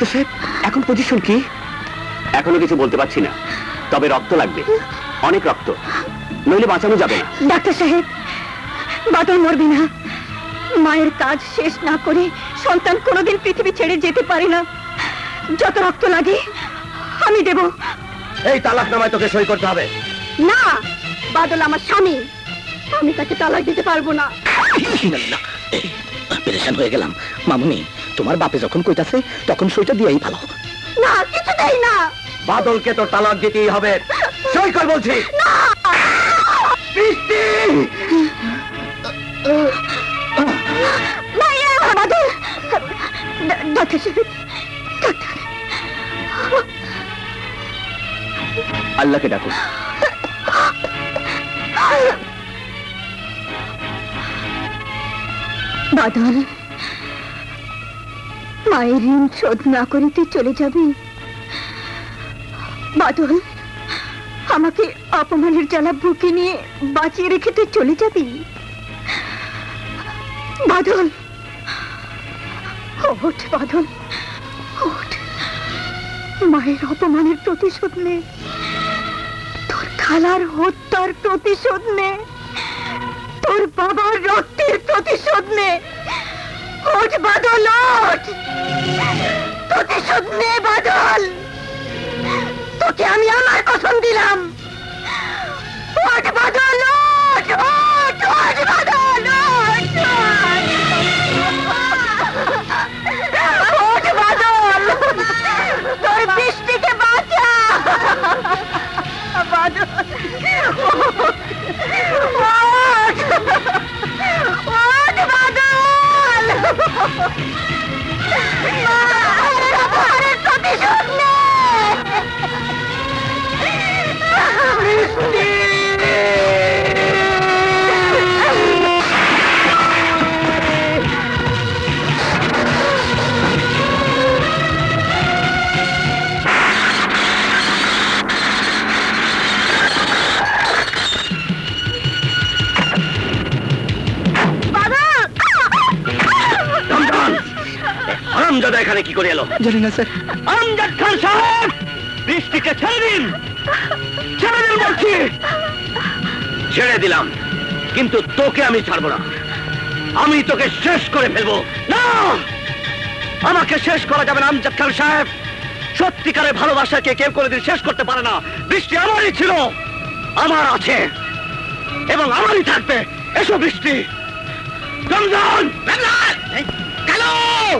Doctor সাহেব এখন position কি? এখনও কিছু বলতে পারছি না। তবে রক্ত লাগবে। অনেক রক্ত। নইলে বাঁচানো যাবে না। ডাক্তার সাহেব বাদল মরবি না। মায়ের কাজ শেষ না করে সন্তান কোনোদিন পৃথিবী ছেড়ে যেতে পারে না। যত রক্ত লাগে আমি দেব। এই তালাক নামায় তোকে সই করতে হবে। না বাদল আমার স্বামী। আমি তাকে তালাক দিতে পারব না। পেরেশান হয়ে গেলাম। মামুনি তোমার বাপে যখন কইতাছে তখন সইটা দিয়েই ভালো না কিছুতেই না। বাদলকে তো তালাক দিতেই হবে। সই কর বলছি। বৃষ্টি! মাইয়া! বাদল! আল্লাহকে ডাকুন বাদল! মায়ের ঋণ শোধ না করে তুই চলে যাবি? বাদল, আমাকে অপমানের জ্বালা বুকে নিয়ে বাঁচিয়ে রেখে তুই চলে যাবি? বাদল, ওঠ বাদল, ওঠ। মায়ের অপমানের প্রতিশোধ নে। তোর খালার হত্যার প্রতিশোধ নে। তোর বাবার রক্তের প্রতিশোধ নে। ওঠ। বাদল প্রতিশোধ নে বাদল। তোকে আমি আমার কসম দিলাম। ওঠ বাদল ওঠ বাদল বাদল। তোর বৃষ্টিকে বাঁচা। বাদল। এখানে কি করে এলো? জানি না স্যার। আমজাদ খান সাহেব বৃষ্টিকে ছেড়ে দিন। ছেড়ে দিন বলছি। ছেড়ে দিলাম। কিন্তু তোকে আমি ছাড়বো না। আমি তোকে শেষ করে ফেলব। না! আমাকে শেষ করা যাবে না আমজাদ খান সাহেব। সত্যিকারের ভালোবাসাকে কেউ কোনোদিন শেষ করতে পারে না। বৃষ্টি আমারই ছিল। আমার আছে। এবং আমারই থাকবে। এসো বৃষ্টি। রমজান! কালো